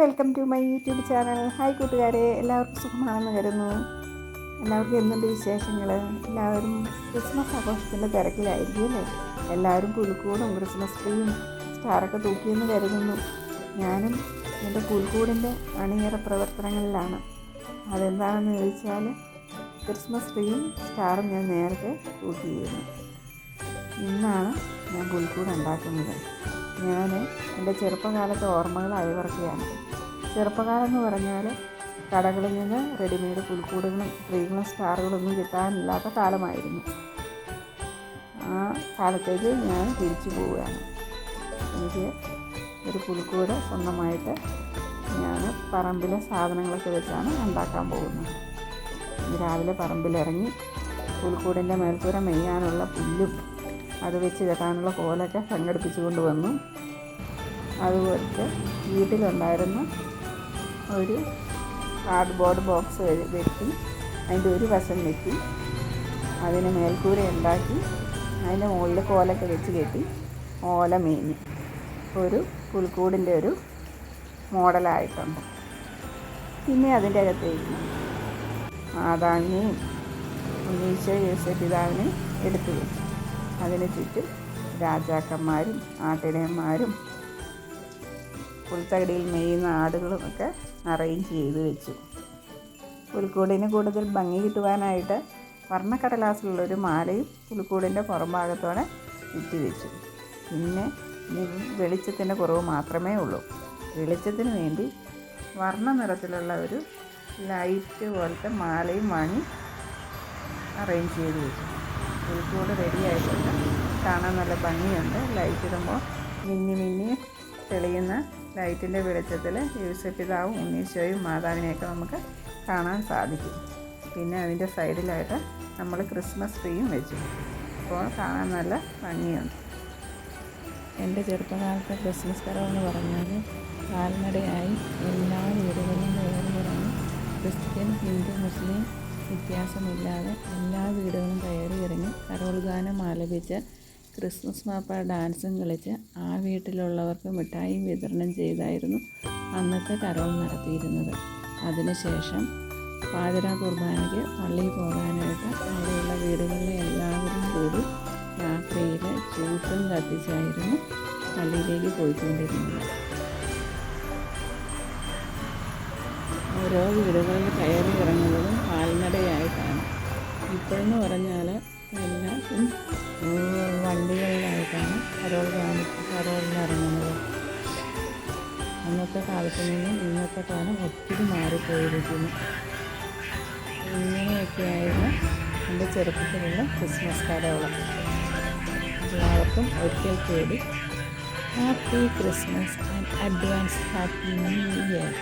Welcome to my YouTube channel. Hi കൂട്ടുകാരെ എല്ലാവർക്കും സുഖമാണെന്ന് കരുതുന്നു. എല്ലാവർക്കും എന്തുണ്ട് വിശേഷങ്ങൾ എല്ലാവരും ക്രിസ്മസ് ആഘോഷത്തിന്റെ തിരക്കിലായിരിക്കും അല്ലേ? എല്ലാവരും പുൽക്കൂടും ക്രിസ്മസ് ട്രീയും സ്റ്റാറൊക്കെ തൂക്കിയെന്ന് കരുതുന്നു. ഞാനും എന്റെ പുൽക്കൂടിന്റെ അണിയറ പ്രവർത്തനങ്ങളിലാണ്. അതെന്താണെന്ന് ചോദിച്ചാൽ ക്രിസ്മസ് ട്രീയും സ്റ്റാറും ഞാൻ നേരത്തെ തൂക്കിയിരുന്നു. ഇന്നാണ് ഞാൻ പുൽക്കൂട് ഉണ്ടാക്കുന്നത്. ഞാൻ എന്റെ ചെറുപ്പകാലത്തെ ഓർമ്മകൾ അയവിറക്കുകയാണ് ചെറുപ്പകാലം എന്ന് പറഞ്ഞാൽ കടകളിൽ നിന്ന് റെഡിമെയ്ഡ് പുൽക്കൂടുകളും സ്ത്രീകളും സ്റ്റാറുകളൊന്നും കിട്ടാനില്ലാത്ത കാലമായിരുന്നു. ആ കാലത്തേക്ക് ഞാൻ തിരിച്ചു പോവുകയാണ്. എനിക്ക് ഒരു പുൽക്കൂട് സ്വന്തമായിട്ട് ഞാൻ പറമ്പിലെ സാധനങ്ങളൊക്കെ വെച്ചാണ് ഉണ്ടാക്കാൻ പോകുന്നത്. രാവിലെ പറമ്പിലിറങ്ങി പുൽക്കൂടിന്റെ മേൽക്കൂര മെയ്യാനുള്ള പുല്ലും അത് വെച്ച് കെട്ടാനുള്ള കോലൊക്കെ സംഘടിപ്പിച്ചു കൊണ്ട് വന്നു. അതുപോലത്തെ വീട്ടിലുണ്ടായിരുന്ന ഒരു കാർഡ്ബോർഡ് ബോക്സ് വെട്ടി അതിന്റെ ഒരു വശം വെട്ടി അതിന് മേൽക്കൂര ഉണ്ടാക്കി അതിന്റെ മുകളിൽ കോലൊക്കെ വെച്ച് കെട്ടി ഓല മേഞ്ഞു. ഒരു പുൽക്കൂടിന്റെ ഒരു മോഡലായിട്ടുണ്ട്. പിന്നെ അതിന്റെ അകത്തേക്ക് ആദാങ്ങിയും ഉണ്ണീശോ യേശു പിതാവിനെ എടുത്തു വെച്ചു. അതിന് ചുറ്റും രാജാക്കന്മാരും ആട്ടിടയന്മാരും പുൽത്തകടിയിൽ മെയ്യുന്ന ആടുകളുമൊക്കെ അറേഞ്ച് ചെയ്ത് വെച്ചു. പുൽക്കൂടിന് കൂടുതൽ ഭംഗി കിട്ടുവാനായിട്ട് വർണക്കടലാസിലുള്ളൊരു മാലയും പുൽക്കൂടിന്റെ പുറംഭാഗത്തോടെ ചുറ്റി വെച്ചു. പിന്നെ വെളിച്ചത്തിന്റെ കുറവ് മാത്രമേ ഉള്ളൂ. വെളിച്ചത്തിന് വേണ്ടി വർണ നിറത്തിലുള്ള ഒരു ലൈറ്റ് പോലത്തെ മാലയും വാങ്ങി അറേഞ്ച് ചെയ്ത് വെച്ചു. പുൽക്കൂട് റെഡിയായിട്ടുണ്ട് കാണാൻ നല്ല ഭംഗിയുണ്ട്. ലൈറ്റ് ഇടുമ്പോൾ മിന്നി മിന്നി തെളിയുന്ന ലൈറ്റിന്റെ വെളിച്ചത്തിൽ യേശുപിതാവും ഉണ്ണീശോയും മാതാവിനെയൊക്കെ നമുക്ക് കാണാൻ സാധിക്കും. പിന്നെ അതിന്റെ സൈഡിലായിട്ട് നമ്മൾ ക്രിസ്മസ് ട്രീയും വെച്ചു. അപ്പോൾ കാണാൻ നല്ല ഭംഗിയുണ്ട്. എന്റെ ചെറുപ്പകാലത്തെ ക്രിസ്മസ് കരം എന്ന് പറഞ്ഞാൽ കാൽനടയായി എല്ലാ വീടുകളിലും കയറി ഇറങ്ങി ക്രിസ്ത്യൻ ഹിന്ദു മുസ്ലിം വ്യത്യാസമില്ലാതെ എല്ലാ വീടുകളും കയറി ഇറങ്ങി കരോൾ ഗാനം ആലപിച്ച് ക്രിസ്മസ് മാപ്പ ഡാൻസും കളിച്ച് ആ വീട്ടിലുള്ളവർക്ക് മിഠായി വിതരണം ചെയ്തായിരുന്നു അന്നത്തെ കരോൾ നടത്തിയിരുന്നത്. അതിനുശേഷം പാതിര കുർബാനയ്ക്ക് പള്ളിയിൽ പോകാനായിട്ട് അവിടെയുള്ള വീടുകളിലെ എല്ലാവരും കൂടി രാത്രിയിൽ ചൂട്ടും കത്തിച്ചായിരുന്നു പള്ളിയിലേക്ക് പോയിക്കൊണ്ടിരുന്നത്. ഓരോ വീടുകളിൽ കയറി ഇറങ്ങുന്നതും കാൽനടയായിട്ടാണ്. ഇപ്പോഴെന്ന് പറഞ്ഞാൽ എല്ലാവർക്കും വണ്ടികളിലായിട്ടാണ് പരോൾ പരോളിന് ഇറങ്ങുന്നത്. അന്നത്തെ കാലത്ത് നിന്നും ഇന്നത്തെ കാലം ഒത്തിരി മാറിപ്പോയിരിക്കുന്നു. ഇങ്ങനെയൊക്കെയായിരുന്നു എന്റെ ചെറുപ്പത്തിലുള്ള ക്രിസ്മസ് കരോളം. എല്ലാവർക്കും ഒരിക്കൽ കൂടി happy Christmas and advance happy new year.